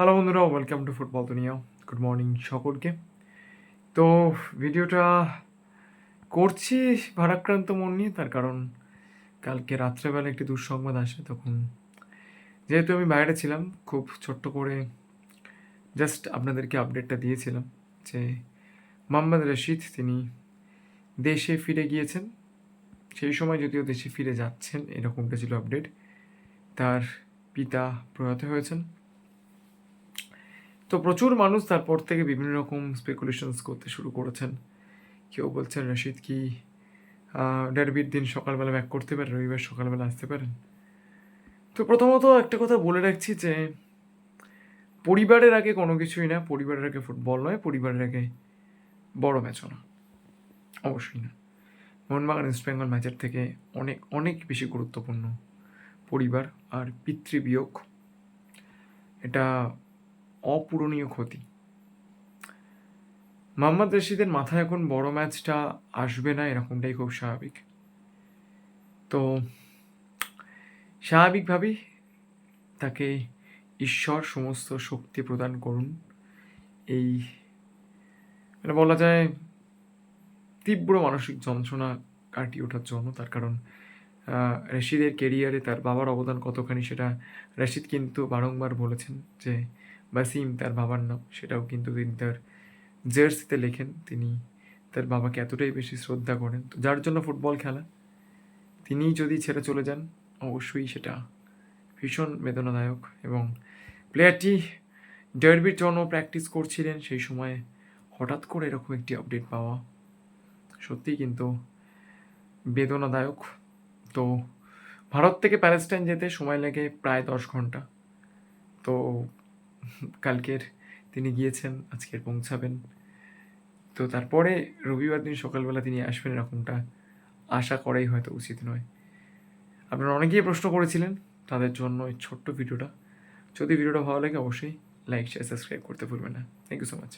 Hello বন্ধুরা welcome to football দুনিয়া good morning সকলকে। তো ভিডিওটা করছি ভারাক্রান্ত মন নিয়ে, তার কারণ কালকে রাত্রেবেলা একটি দুঃসংবাদ আসে, তখন যেহেতু আমি বাইরে ছিলাম, খুব ছোট্ট করে জাস্ট আপনাদেরকে আপডেটটা দিয়েছিলাম যে মোহাম্মদ রশিদ, তিনি দেশে ফিরে গিয়েছেন। সেই সময় যদিও দেশে ফিরে যাচ্ছেন, এরকমটা ছিল আপডেট তার পিতা প্রয়াত হয়েছেন। তো প্রচুর মানুষ তারপর থেকে বিভিন্ন রকম স্পেকুলেশনস করতে শুরু করেছেন। কেউ বলছেন, রশিদ কি ডারবির দিন সকালবেলা ব্যাক করতে পারেন রবিবার সকালবেলা আসতে পারেন? তো প্রথমত একটা কথা বলে রাখছি যে, পরিবারের আগে কোনো কিছুই না। পরিবারের আগে ফুটবল নয়, পরিবারের আগে বড় ম্যাচও না। অবশ্যই না। মোহনবাগান ইস্ট বেঙ্গল ম্যাচের থেকে অনেক অনেক বেশি গুরুত্বপূর্ণ পরিবার আর পিতৃবিয়োগ। এটা অপূরণীয় ক্ষতি। মোহাম্মদ রশিদের মাথায় এখন বড় ম্যাচটা আসবে না এরকমটাই খুব স্বাভাবিক। তো স্বাভাবিকভাবেই তাকে ঈশ্বর সমস্ত শক্তি প্রদান করুন। এই মানে বলা যায় তীব্র মানসিক যন্ত্রণা কাটিয়ে ওঠার জন্য, তার কারণ রশিদের কেরিয়ারে তার বাবার অবদান কতখানি সেটা রশিদ কিন্তু বারংবার বলেছেন যে বাসিম তার বাবার নাম, সেটাও কিন্তু তিনি তার জার্সিতে লেখেন। তিনি তার বাবাকে এতটাই বেশি শ্রদ্ধা করেন। তো যার জন্য ফুটবল খেলা, তিনি যদি ছেড়ে চলে যান, অবশ্যই সেটা ভীষণ বেদনাদায়ক এবং প্লেয়ারটি ডার্বির জন্য প্র্যাকটিস করছিলেন, সেই সময় হঠাৎ করে এরকম একটি আপডেট পাওয়া সত্যিই কিন্তু বেদনাদায়ক। তো ভারত থেকে প্যালেস্টাইন যেতে সময় লাগে প্রায় দশ ঘণ্টা। তো কালকের তিনি গিয়েছেন, আজকে পৌঁছাবেন। তো তারপরে রবিবার দিন সকালবেলা তিনি আসবেন এরকমটা আশা করাই হয়তো উচিত নয়। আপনারা অনেকেই প্রশ্ন করেছিলেন তাদের জন্য এই ছোট্ট ভিডিওটা। যদি ভিডিওটা ভালো লাগে অবশ্যই লাইক শেয়ার সাবস্ক্রাইব করতে ভুলবেন না। Thank you so much